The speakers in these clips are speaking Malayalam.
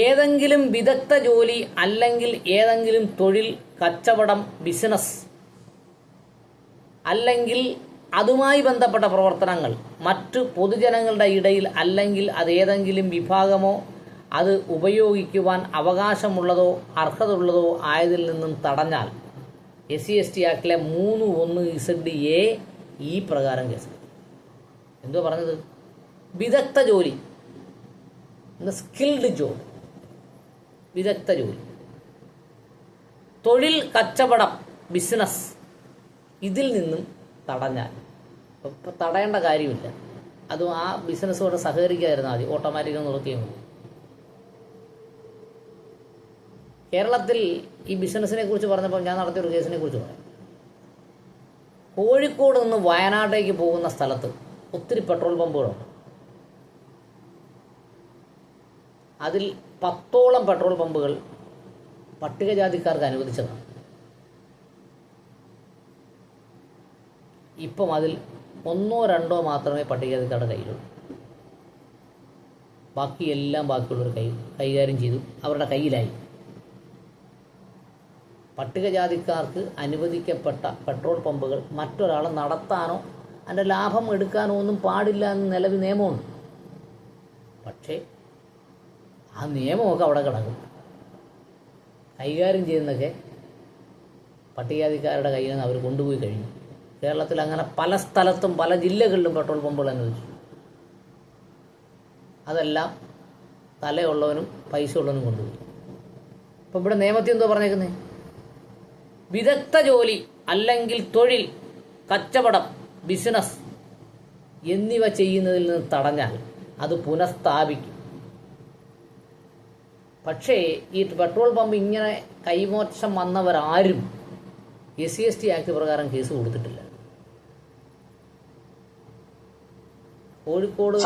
ഏതെങ്കിലും വിദഗ്ധ ജോലി അല്ലെങ്കിൽ ഏതെങ്കിലും തൊഴിൽ കച്ചവടം ബിസിനസ് അല്ലെങ്കിൽ അതുമായി ബന്ധപ്പെട്ട പ്രവർത്തനങ്ങൾ മറ്റ് പൊതുജനങ്ങളുടെ ഇടയിൽ അല്ലെങ്കിൽ അത് ഏതെങ്കിലും വിഭാഗമോ അത് ഉപയോഗിക്കുവാൻ അവകാശമുള്ളതോ അർഹതയുള്ളതോ ആയതിൽ നിന്നും തടഞ്ഞാൽ എസ് സി എസ് ടി ആക്ടിലെ മൂന്ന് ഒന്ന് ഇസഡ് എ ഈ പ്രകാരം കേസ് എന്തോ പറഞ്ഞത്? വിദഗ്ധ ജോലി. സ്കിൽഡ് ജോബ് വിദഗ്ധ ജോലി തൊഴിൽ കച്ചവടം ബിസിനസ് ഇതിൽ നിന്നും തടഞ്ഞാൽ. ഇപ്പം തടയേണ്ട കാര്യമില്ല. അതും ആ ബിസിനസ്സോട് സഹകരിക്കാതിരുന്നാൽ മതി. ഓട്ടോമാറ്റിക് നിർത്തിയും മതി കേരളത്തിൽ ഈ ബിസിനസ്സിനെ കുറിച്ച് പറഞ്ഞപ്പോൾ ഞാൻ നടത്തിയ ഒരു കേസിനെ കുറിച്ച് പറയാം. കോഴിക്കോട് നിന്ന് വയനാട്ടേക്ക് പോകുന്ന സ്ഥലത്ത് ഒത്തിരി പെട്രോൾ പമ്പുകളുണ്ട് അതിൽ പത്തോളം പെട്രോൾ പമ്പുകൾ പട്ടികജാതിക്കാർക്ക് അനുവദിച്ചതാണ്. ഇപ്പം അതിൽ ഒന്നോ രണ്ടോ മാത്രമേ പട്ടികജാതിക്കാരുടെ കയ്യിലുള്ളൂ. ബാക്കിയെല്ലാം ബാക്കിയുള്ളവർ കൈ കൈകാര്യം ചെയ്തു. അവരുടെ കയ്യിലായി. പട്ടികജാതിക്കാർക്ക് അനുവദിക്കപ്പെട്ട പെട്രോൾ പമ്പുകൾ മറ്റൊരാൾ നടത്താനോ അതിന്റെ ലാഭം എടുക്കാനോ ഒന്നും പാടില്ല എന്ന് നിലവിൽ നിയമമുണ്ട്. പക്ഷേ ആ നിയമമൊക്കെ അവിടെ കിടക്കും. കൈകാര്യം ചെയ്യുന്നതൊക്കെ പട്ടികജാതിക്കാരുടെ കയ്യിൽ നിന്ന് അവർ കൊണ്ടുപോയി കഴിഞ്ഞു. കേരളത്തിൽ അങ്ങനെ പല സ്ഥലത്തും പല ജില്ലകളിലും പെട്രോൾ പമ്പുകൾ അനുവദിച്ചു. അതെല്ലാം തലയുള്ളവനും പൈസ ഉള്ളവനും കൊണ്ടുപോയി. അപ്പം ഇവിടെ നിയമത്തിൽ എന്തോ പറഞ്ഞേക്കുന്നത് വിദഗ്ധ ജോലി അല്ലെങ്കിൽ തൊഴിൽ കച്ചവടം ബിസിനസ് എന്നിവ ചെയ്യുന്നതിൽ നിന്ന് തടഞ്ഞാൽ അത് പുനഃസ്ഥാപിക്കും. പക്ഷേ ഈ പെട്രോൾ പമ്പ് ഇങ്ങനെ കൈമോശം വന്നവരാരും S C S T act പ്രകാരം കേസ് കൊടുത്തിട്ടില്ല. കോഴിക്കോട്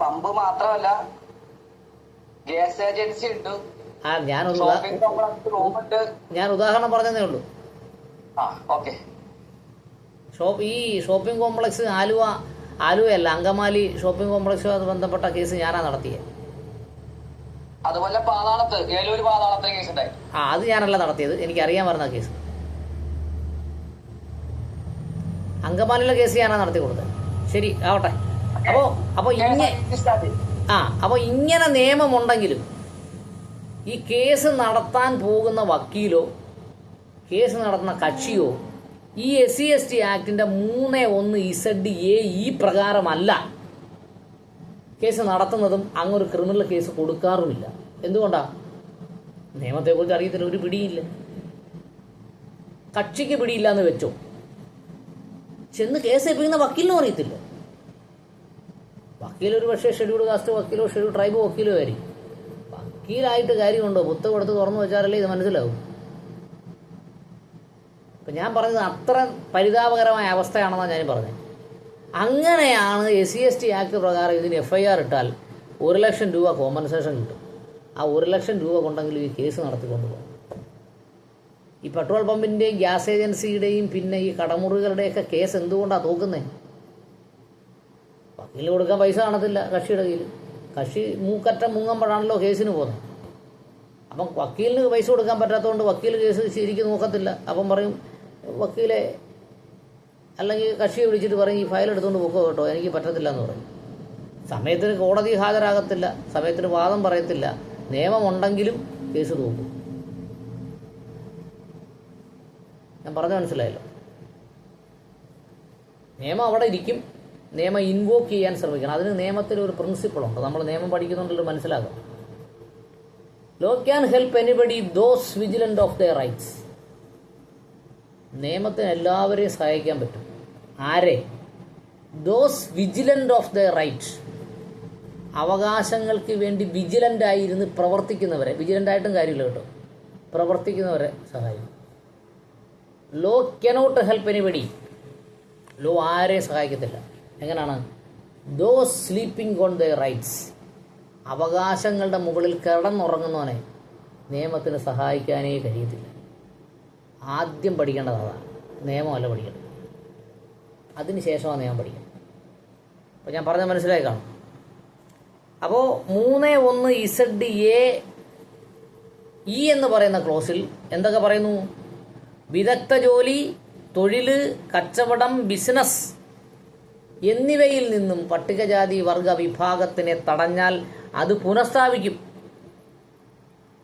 പമ്പും മാത്രമല്ല ഗ്യാസ് ഏജൻസി ഉണ്ട്. ആ ഞാനൊന്ന് റൂമുണ്ട്. ഞാൻ ഉദാഹരണം പറഞ്ഞതേ ഉള്ളൂ. ഷോപ്പ് ഈ ഷോപ്പിംഗ് കോംപ്ലക്സ് ആലുവ ആലുവയല്ല അങ്കമാലി ഷോപ്പിംഗ് കോംപ്ലക്സുമായി ബന്ധപ്പെട്ട കേസ് ഞാനാ നടത്തിയത് അതുപോലെ പാതാളത്ത് ഏലൂർ പാതാളത്തെ കേസ് ഉണ്ടായി ആ അത് ഞാനല്ല നടത്തിയത്. എനിക്ക് അറിയാൻ പറഞ്ഞ കേസ്. അങ്കമാലിയിലെ കേസ് ഞാനാ നടത്തി കൊടുത്തത്. ശരി ആവട്ടെ. അപ്പോ അപ്പൊ ഇങ്ങനെ ആ അപ്പൊ ഇങ്ങനെ നിയമമുണ്ടെങ്കിലും ഈ കേസ് നടത്താൻ പോകുന്ന വക്കീലോ കേസ് നടത്തുന്ന കക്ഷിയോ ഈ എസ് സി എസ് ടി ആക്ടിന്റെ മൂന്ന് ഒന്ന് ഇസഡ് എ ഈ പ്രകാരമല്ല. കേസ് നടത്തുന്നതും അങ്ങൊരു ക്രിമിനൽ കേസ് കൊടുക്കാറുമില്ല. എന്തുകൊണ്ടാ? നിയമത്തെക്കുറിച്ച് അറിയത്തില്ല ഒരു പിടിയില്ല. കക്ഷിക്ക് പിടിയില്ല എന്ന് വെച്ചോ. ചെന്ന് കേസ് ഏൽപ്പിക്കുന്ന വക്കീലിനും അറിയത്തില്ല. വക്കീൽ ഒരു പക്ഷേ ഷെഡ്യൂൾ കാസ്റ്റ് വക്കീലോ ഷെഡ്യൂൾ ട്രൈബ് വക്കീലോ ആയിരിക്കും. വക്കീലായിട്ട് കാര്യമുണ്ടോ? പുസ്തകം എടുത്ത് തുറന്നു വെച്ചാലല്ലേ ഇത് മനസ്സിലാവും. അപ്പം ഞാൻ പറഞ്ഞത് അത്ര പരിതാപകരമായ അവസ്ഥയാണെന്നാണ് ഞാൻ പറഞ്ഞത്. അങ്ങനെയാണ് S C S T act പ്രകാരം ഇതിന് എഫ് ഐ ആർ ഇട്ടാൽ ഒരു ലക്ഷം രൂപ കോമ്പൻസേഷൻ കിട്ടും. ആ ഒരു ലക്ഷം രൂപ കൊണ്ടെങ്കിലും ഈ കേസ് നടത്തിക്കൊണ്ട് പോകും. ഈ പെട്രോൾ പമ്പിന്റെയും ഗ്യാസ് ഏജൻസിയുടെയും പിന്നെ ഈ കടമുറികളുടെയൊക്കെ കേസ് എന്തുകൊണ്ടാണ് തോക്കുന്നത് വക്കീലിന് കൊടുക്കാൻ പൈസ കാണത്തില്ല കക്ഷിയുടെ കയ്യിൽ കക്ഷി മൂക്കറ്റം മുങ്ങുമ്പോഴാണല്ലോ കേസിന് പോകുന്നത്. അപ്പം വക്കീലിന് പൈസ കൊടുക്കാൻ പറ്റാത്തതുകൊണ്ട് വക്കീൽ കേസ് ശരിക്കും നോക്കത്തില്ല. അപ്പം പറയും വക്കീലെ അല്ലെങ്കിൽ കക്ഷിയെ വിളിച്ചിട്ട് പറയും ഈ ഫയൽ എടുത്തുകൊണ്ട് പോക്കോ കേട്ടോ എനിക്ക് പറ്റത്തില്ല എന്ന് പറഞ്ഞു. സമയത്തിന് കോടതി ഹാജരാകത്തില്ല സമയത്തിന് വാദം പറയത്തില്ല നിയമമുണ്ടെങ്കിലും കേസ് തോക്കും. ഞാൻ പറഞ്ഞ മനസ്സിലായല്ലോ. നിയമം അവിടെ ഇരിക്കും നിയമം ഇൻവോക്ക് ചെയ്യാൻ ശ്രമിക്കണം. അതിന് നിയമത്തിൽ ഒരു പ്രിൻസിപ്പിളുണ്ട് നമ്മൾ നിയമം പഠിക്കുന്നുണ്ടല്ലോ മനസ്സിലാകും law can help anybody those vigilant of the rights നിയമത്തിന് എല്ലാവരെയും സഹായിക്കാൻ പറ്റും. ആരെ? Those vigilant of the right അവകാശങ്ങൾക്ക് വേണ്ടി വിജിലന്റ് ആയിരുന്ന് പ്രവർത്തിക്കുന്നവരെ വിജിലന്റ് ആയിട്ടും കാര്യമില്ല കേട്ടോ. പ്രവർത്തിക്കുന്നവരെ സഹായിക്കും. Law cannot help anybody law ആരെയും സഹായിക്കത്തില്ല. എങ്ങനെയാണ് those sleeping on the rights അവകാശങ്ങളുടെ മുകളിൽ കിടന്നുറങ്ങുന്നവനെ നിയമത്തിന് സഹായിക്കാനേ കഴിയത്തില്ല. ആദ്യം പഠിക്കേണ്ടത് അതാണ് നിയമമല്ല പഠിക്കേണ്ടത്. അതിന് ശേഷമാണ് നിയമം പഠിക്കുന്നത്. അപ്പോൾ ഞാൻ പറഞ്ഞത് മനസ്സിലായി കാണും. അപ്പോൾ മൂന്ന് ഒന്ന് ഇസഡ് എ ഇ എന്ന് പറയുന്ന ക്ലോസിൽ എന്തൊക്കെ പറയുന്നു? വിദഗ്ധ ജോലി തൊഴിൽ കച്ചവടം ബിസിനസ് എന്നിവയിൽ നിന്നും പട്ടികജാതി വർഗ വിഭാഗത്തിനെ തടഞ്ഞാൽ അത് പുനഃസ്ഥാപിക്കും.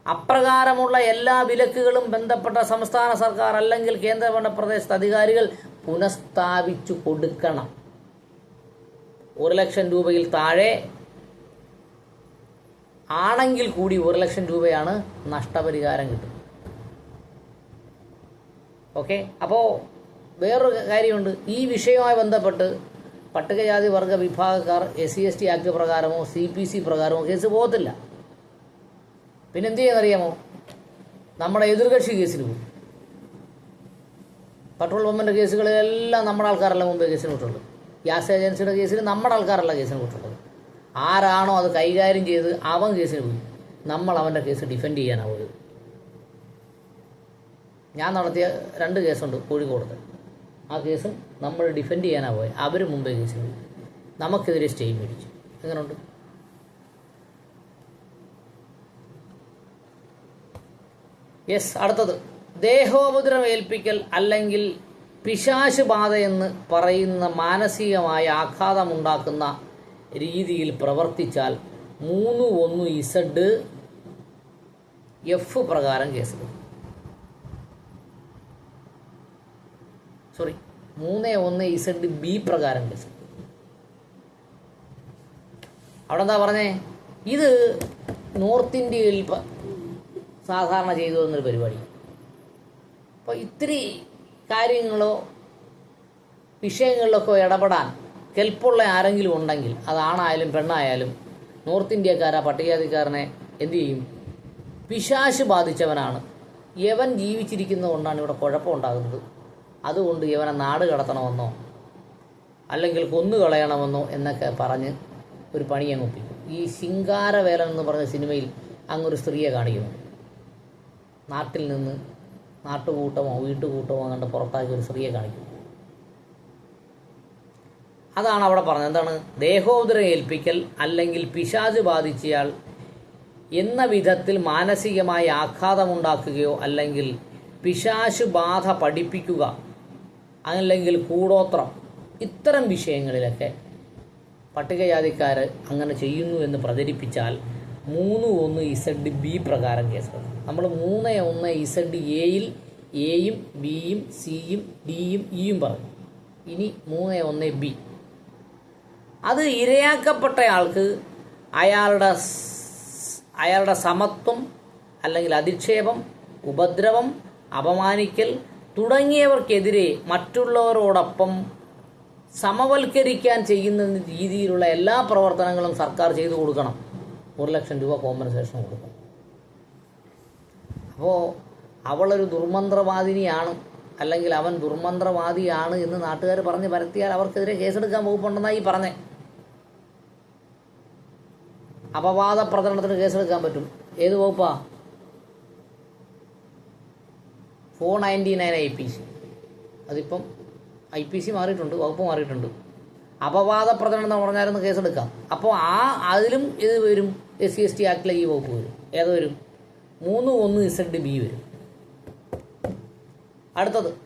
അപ്രകാരമുള്ള എല്ലാ വിലക്കുകളും ബന്ധപ്പെട്ട സംസ്ഥാന സർക്കാർ അല്ലെങ്കിൽ കേന്ദ്രഭരണ പ്രദേശത്തെ അധികാരികൾ പുനഃസ്ഥാപിച്ചു കൊടുക്കണം. ഒരു ലക്ഷം രൂപയിൽ താഴെ ആണെങ്കിൽ കൂടി ഒരു ലക്ഷം രൂപയാണ് നഷ്ടപരിഹാരം കിട്ടുന്നത്. ഓക്കെ? അപ്പോൾ വേറൊരു കാര്യമുണ്ട്. ഈ വിഷയവുമായി ബന്ധപ്പെട്ട് പട്ടികജാതി വർഗ വിഭാഗക്കാർ S C S T act പ്രകാരമോ C P C പ്രകാരമോ കേസ് പോകത്തില്ല. പിന്നെ എന്ത് ചെയ്യുന്നറിയാമോ നമ്മുടെ എതിർകക്ഷി കേസിൽ പോകും പെട്രോൾ പമ്പിന്റെ കേസുകളിലെല്ലാം നമ്മുടെ ആൾക്കാരല്ല മുമ്പേ കേസിന് വിട്ടുള്ളത് ഗ്യാസ് ഏജൻസിയുടെ കേസിൽ നമ്മുടെ ആൾക്കാരല്ല കേസിന് വിട്ടുള്ളത് ആരാണോ അത് കൈകാര്യം ചെയ്ത് അവൻ കേസിന് പോയി. നമ്മൾ അവന്റെ കേസ് ഡിഫെൻഡ് ചെയ്യാനാണ് ഞാൻ നടത്തിയ രണ്ട് കേസുണ്ട് കോഴിക്കോടത്ത്. ആ കേസും നമ്മൾ ഡിഫെൻഡ് ചെയ്യാനാണ് പോയത് അവർ മുമ്പേ കേസിന് പോയി. നമുക്കെതിരെ സ്റ്റേ മേടിച്ചു. എങ്ങനെയുണ്ട് യെസ് അടുത്തത്. ദേഹോപദ്രവം ഏൽപ്പിക്കൽ അല്ലെങ്കിൽ പിശാശ് ബാധയെന്ന് പറയുന്ന മാനസികമായ ആഘാതമുണ്ടാക്കുന്ന രീതിയിൽ പ്രവർത്തിച്ചാൽ മൂന്ന് ഒന്ന് ഇസഡ് എഫ് പ്രകാരം കേസെടുക്കും സോറി മൂന്ന് ഒന്ന് ഇസഡ് ബി പ്രകാരം കേസെടുക്കും അവിടെ എന്താ പറഞ്ഞേ? ഇത് നോർത്ത് ഇന്ത്യയിൽ സാധാരണ ചെയ്തു വന്നൊരു പരിപാടി. അപ്പോൾ ഇത്തിരി കാര്യങ്ങളോ വിഷയങ്ങളിലൊക്കെ ഇടപെടാൻ കെൽപ്പുള്ള ആരെങ്കിലും ഉണ്ടെങ്കിൽ അത് ആണായാലും പെണ്ണായാലും നോർത്ത് ഇന്ത്യക്കാരാ പട്ടികജാതിക്കാരനെ എന്തു ചെയ്യും? പിശാശ് ബാധിച്ചവനാണ്. യവൻ ജീവിച്ചിരിക്കുന്നതുകൊണ്ടാണ് ഇവിടെ കുഴപ്പമുണ്ടാകുന്നത്. അതുകൊണ്ട് യവനെ നാട് കടത്തണമെന്നോ അല്ലെങ്കിൽ കൊന്നു കളയണമെന്നോ എന്നൊക്കെ പറഞ്ഞ് ഒരു പണി അങ്ങ് ഒപ്പിക്കും. ഈ ശിങ്കാരവേലൻ എന്ന് പറഞ്ഞ സിനിമയിൽ അങ്ങൊരു സ്ത്രീയെ കാണിക്കുന്നു. നാട്ടിൽ നിന്ന് നാട്ടുകൂട്ടമോ വീട്ടുകൂട്ടമോ കണ്ട് പുറത്താക്കി ഒരു സ്ത്രീയെ കാണിക്കും. അതാണ് അവിടെ പറഞ്ഞത്. എന്താണ്? ദേഹോദരം ഏൽപ്പിക്കൽ അല്ലെങ്കിൽ പിശാജ് ബാധിച്ചയാൾ എന്ന വിധത്തിൽ മാനസികമായി ആഘാതമുണ്ടാക്കുകയോ അല്ലെങ്കിൽ പിശാശു ബാധ പഠിപ്പിക്കുക അല്ലെങ്കിൽ കൂടോത്രം ഇത്തരം വിഷയങ്ങളിലൊക്കെ പട്ടികജാതിക്കാർ അങ്ങനെ ചെയ്യുന്നു എന്ന് പ്രചരിപ്പിച്ചാൽ മൂന്ന് ഒന്ന് ഇസഡ് ബി പ്രകാരം കേസെടുക്കും നമ്മൾ മൂന്ന് ഒന്ന് ഇസഡ് എയിൽ എയും ബിയും സിയും ഡിയും ഇയും പറഞ്ഞു. ഇനി മൂന്ന് ഒന്ന് ബി. അത് ഇരയാക്കപ്പെട്ടയാൾക്ക് അയാളുടെ അയാളുടെ സമത്വം അല്ലെങ്കിൽ അധിക്ഷേപം ഉപദ്രവം അപമാനിക്കൽ തുടങ്ങിയവർക്കെതിരെ മറ്റുള്ളവരോടൊപ്പം സമവൽക്കരിക്കാൻ ചെയ്യുന്ന രീതിയിലുള്ള എല്ലാ പ്രവർത്തനങ്ങളും സർക്കാർ ചെയ്തു കൊടുക്കണം. ഒരു ലക്ഷം രൂപ കോമ്പൻസേഷൻ കൊടുക്കും. അപ്പോൾ അവളൊരു ദുർമന്ത്രവാദിനിയാണ് അല്ലെങ്കിൽ അവൻ ദുർമന്ത്രവാദിയാണ് എന്ന് നാട്ടുകാർ പറഞ്ഞ് പരത്തിയാൽ അവർക്കെതിരെ കേസെടുക്കാൻ വകുപ്പുണ്ടെന്നാണ് ഈ പറഞ്ഞേ. അപവാദ പ്രചരണത്തിന് കേസെടുക്കാൻ പറ്റും. ഏത് വകുപ്പാ? Four ninety nine I P C. അതിപ്പം ഐ പി സി മാറിയിട്ടുണ്ട് വകുപ്പ് മാറിയിട്ടുണ്ട്. അപവാദ പ്രചരണം എന്ന് പറഞ്ഞാലൊന്ന് കേസെടുക്കാം. അപ്പോൾ ആ അതിലും ഇത് വരും. എസ് സി എസ് ടി ആക്ടിലെ ഈ വകുപ്പ് വരും. ഏത് വരും? മൂന്ന് ഒന്ന് ഇസഡ് ബി വരും. അടുത്തത്.